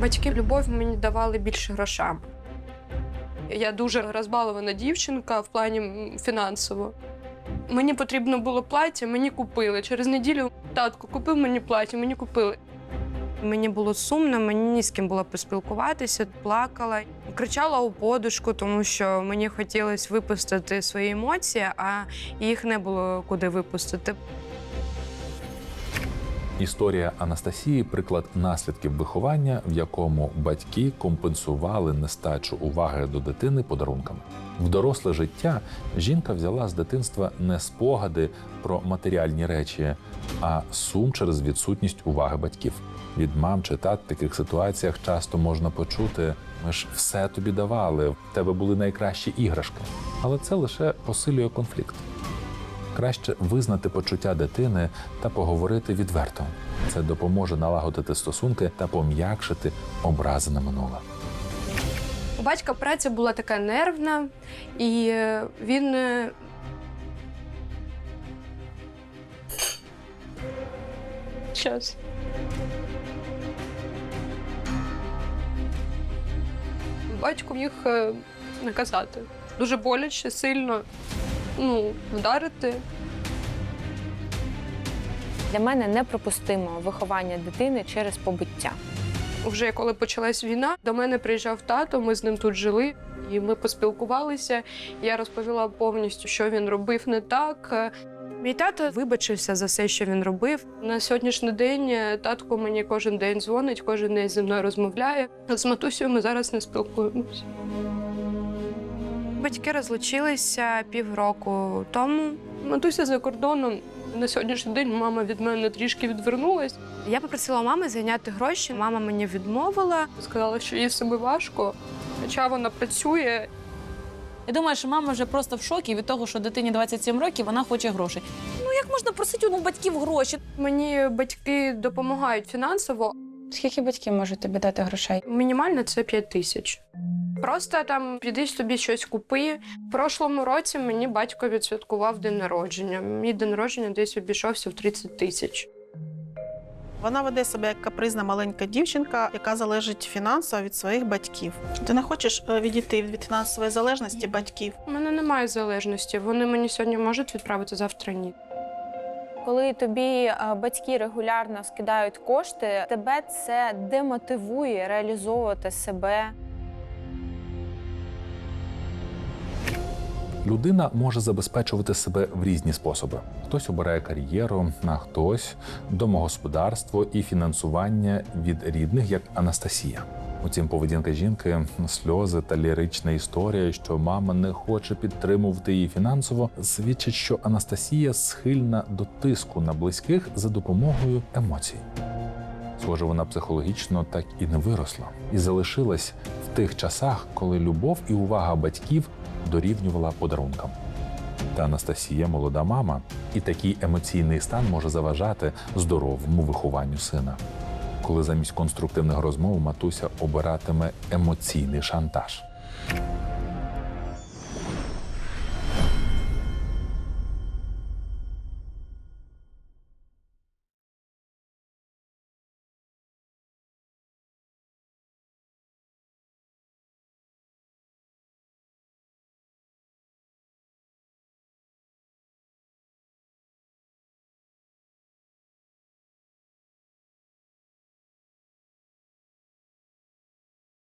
Батьки любов мені давали більше грошам. Я дуже розбалована дівчинка в плані фінансово. Мені потрібно було плаття, мені купили. Через неділю татко купив мені плаття, мені купили. Мені було сумно, мені ні з ким було поспілкуватися, плакала, кричала у подушку, тому що мені хотілося випустити свої емоції, а їх не було куди випустити. Історія Анастасії приклад наслідків виховання, в якому батьки компенсували нестачу уваги до дитини подарунками. В доросле життя жінка взяла з дитинства не спогади про матеріальні речі, а сум через відсутність уваги батьків. Від мам чи тат в таких ситуаціях часто можна почути: ми ж все тобі давали, в тебе були найкращі іграшки. Але це лише посилює конфлікт. Краще визнати почуття дитини та поговорити відверто. Це допоможе налагодити стосунки та пом'якшити образи на минуле. У батька праця була така нервна, і е, він. е, Щас. Батько міг е, наказати. Дуже боляче, сильно ну, вдарити. Для мене неприпустимо виховання дитини через побиття. Вже коли почалась війна, до мене приїжджав тато, ми з ним тут жили, і ми поспілкувалися. Я розповіла повністю, що він робив не так. Мій тато вибачився за все, що він робив. На сьогоднішній день е, татко мені кожен день дзвонить, кожен день зі мною розмовляє. З матусею ми зараз не спілкуємося. Батьки розлучилися півроку тому. Матуся за кордоном. На сьогоднішній день мама від мене трішки відвернулась. Я попросила мами зайняти гроші. Мама мені відмовила, сказала, що їй себе важко, хоча вона працює. Я думаю, що мама вже просто в шокі від того, що дитині 27 років, вона хоче грошей. Ну як можна просити у батьків гроші? Мені батьки допомагають фінансово. Скільки батьків можуть тобі дати грошей? Мінімально це 5 тисяч. Просто там піди собі щось купи. В прошлому році мені батько відсвяткував день народження. Мій день народження десь обійшовся в 30 тисяч. Вона веде себе як капризна маленька дівчинка, яка залежить фінансово від своїх батьків. Ти не хочеш е, відійти від фінансової залежності батьків? У мене немає залежності. Вони мені сьогодні можуть відправити завтра ні. Коли тобі е, батьки регулярно скидають кошти, тебе це демотивує реалізовувати себе. Людина може забезпечувати себе в різні способи. Хтось обирає кар'єру, а хтось домогосподарство і фінансування від рідних, як Анастасія. Утім, поведінка жінки, сльози та лірична історія, що мама не хоче підтримувати її фінансово, свідчить, що Анастасія схильна до тиску на близьких за допомогою емоцій. Схоже, вона психологічно так і не виросла і залишилась в тих часах, коли любов і увага батьків дорівнювала подарункам. Та Анастасія молода мама, і такий емоційний стан може заважати здоровому вихованню сина. Коли замість конструктивних розмов матуся обиратиме емоційний шантаж.